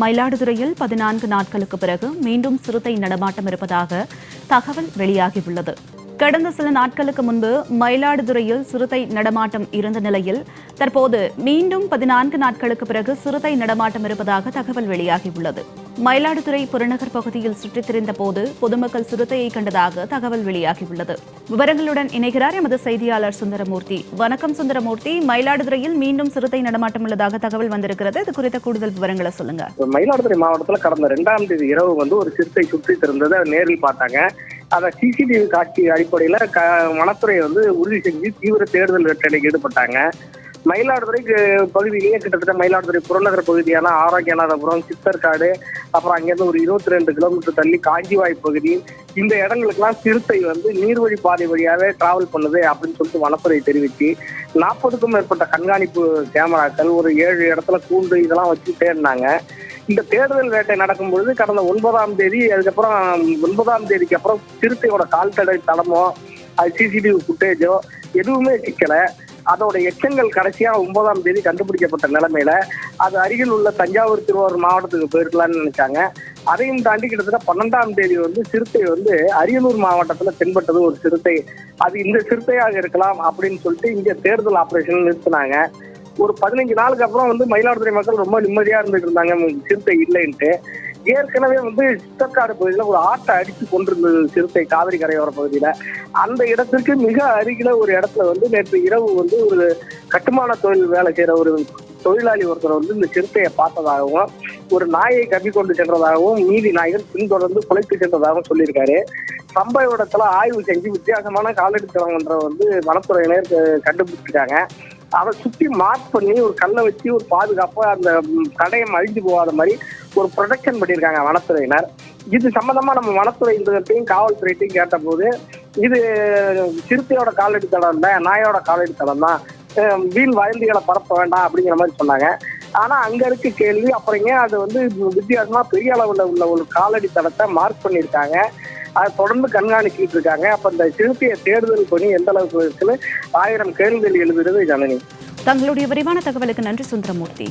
மயிலாடுதுறையில் பதினான்கு நாட்களுக்கு பிறகு மீண்டும் சிறுத்தை நடமாட்டம் இருப்பதாக தகவல் வெளியாகியுள்ளது. கடந்த சில நாட்களுக்கு முன்பு மயிலாடுதுறையில் சிறுத்தை நடமாட்டம் இருந்த நிலையில் தற்போது மீண்டும் பதினான்கு நாட்களுக்கு பிறகு சிறுத்தை நடமாட்டம் இருப்பதாக தகவல் வெளியாகியுள்ளது. மயிலாடுதுறை புறநகர் பகுதியில் சுற்றித் திரிந்த போது பொதுமக்கள் சிறுத்தையை கண்டதாக தகவல் வெளியாகியுள்ளது. விவரங்களுடன் இணைகிறார் எமது செய்தியாளர் சுந்தரமூர்த்தி. வணக்கம் சுந்தரமூர்த்தி. மயிலாடுதுறையில் மீண்டும் சிறுத்தை நடமாட்டம் உள்ளதாக தகவல் வந்திருக்கிறது. இது குறித்த கூடுதல் விவரங்களை சொல்லுங்க. மயிலாடுதுறை மாவட்டத்துல கடந்த ரெண்டாம் தேதி இரவு வந்து ஒரு சிறுத்தை சுற்றி திறந்ததை நேரில் பார்த்தாங்க. அதை சிசிடிவி காட்சி அடிப்படையில க வனத்துறை வந்து உறுதி செஞ்சு தீவிர தேடுதல் வேட்டையில் ஈடுபட்டாங்க. மயிலாடுதுறை பகுதியிலேயே கிட்டத்தட்ட மயிலாடுதுறை புறநகர் பகுதியான ஆரோக்கியநாதபுரம் சித்தர்காடு அப்புறம் அங்கேருந்து ஒரு இருபத்தி ரெண்டு கிலோமீட்டர் தள்ளி காஞ்சிவாய் பகுதி. இந்த இடங்களுக்கெல்லாம் சிறுத்தை வந்து நீர்வழி பாதை வழியாவே டிராவல் பண்ணுது அப்படின்னு சொல்லிட்டு வனத்துறை தெரிவித்து நாற்பதுக்கும் மேற்பட்ட கண்காணிப்பு கேமராக்கள் ஒரு ஏழு இடத்துல கூண்டு இதெல்லாம் வச்சு தேடினாங்க. இந்த தேடுதல் வேட்டை நடக்கும் பொழுது கடந்த ஒன்பதாம் தேதி அதுக்கப்புறம் ஒன்பதாம் தேதிக்கு அப்புறம் சிறுத்தையோட கால் தடை தடமோ அது சிசிடிவி ஃபுட்டேஜோ எதுவுமே சிக்கலை. அதோட எச்சங்கள் கடைசியா ஒன்பதாம் தேதி கண்டுபிடிக்கப்பட்ட நிலைமையில அது அருகில் உள்ள தஞ்சாவூர் திருவாரூர் மாவட்டத்துக்கு போயிருக்கலாம்னு நினைச்சாங்க. அதையும் தாண்டி கிட்டத்தட்ட பன்னெண்டாம் தேதி வந்து சிறுத்தை வந்து அரியலூர் மாவட்டத்துல தென்பட்டது ஒரு சிறுத்தை. அது இந்த சிறுத்தையாக இருக்கலாம் அப்படின்னு சொல்லிட்டு இங்க தேர்தல் ஆபரேஷன் நிறுத்தினாங்க. ஒரு பதினஞ்சு நாளுக்கு அப்புறம் வந்து மயிலாடுதுறை மக்கள் ரொம்ப நிம்மதியா இருந்துட்டு இருந்தாங்க. சிறுத்தை இல்லைன்ட்டு. ஏற்கனவே வந்து சித்தக்காடு பகுதியில் ஒரு ஆட்டை அடித்து கொண்டிருந்தது சிறுத்தை காவிரி கரையோர பகுதியில. அந்த இடத்திற்கு மிக அருகில ஒரு இடத்துல வந்து நேற்று இரவு வந்து ஒரு கட்டுமான தொழில் வேலை செய்யற ஒரு தொழிலாளி ஒருத்தர் வந்து இந்த சிறுத்தையை பார்த்ததாகவும் ஒரு நாயை கப்பி கொண்டு சென்றதாகவும் மீதி நாய்கள் பின்தொடர்ந்து குலைத்து சென்றதாகவும் சொல்லியிருக்காரு. சம்பவ இடத்துல ஆய்வு செஞ்சு வித்தியாசமான காலடி தளம் வந்து வனத்துறையினர் கண்டுபிடிச்சிருக்காங்க. அதை சுத்தி மார்க் பண்ணி ஒரு கல்லை வச்சு ஒரு பாதுகாப்பா அந்த ம், தடயம் அழிஞ்சு போகாத மாதிரி ஒரு ப்ரொடெக்ஷன் பண்ணியிருக்காங்க வனத்துறையினர். இது சம்பந்தமா நம்ம வனத்துறை இருந்ததையும் காவல்துறையிட்டையும் கேட்டபோது இது சிறுத்தையோட காலடி தடம் இல்லை நாயோட காலடி தடம் தான். வீண் வயல்களை பரப்ப வேண்டாம் அப்படிங்கிற மாதிரி சொன்னாங்க. ஆனா அங்க இருக்க கேள்வி அப்புறம் அது வந்து வித்தியாசமா பெரிய அளவுல உள்ள ஒரு காலடி தடத்தை மார்க் பண்ணியிருக்காங்க. அதை தொடர்ந்து கண்காணிச்சுட்டு இருக்காங்க. அப்ப இந்த சிறுத்தையை தேடுதல் பணி எந்த அளவுக்கு இருக்குன்னு ஆயிரம் கேள்விகள் எழுதுறது ஜனனி. தங்களுடைய விரிவான தகவலுக்கு நன்றி சுந்தரமூர்த்தி.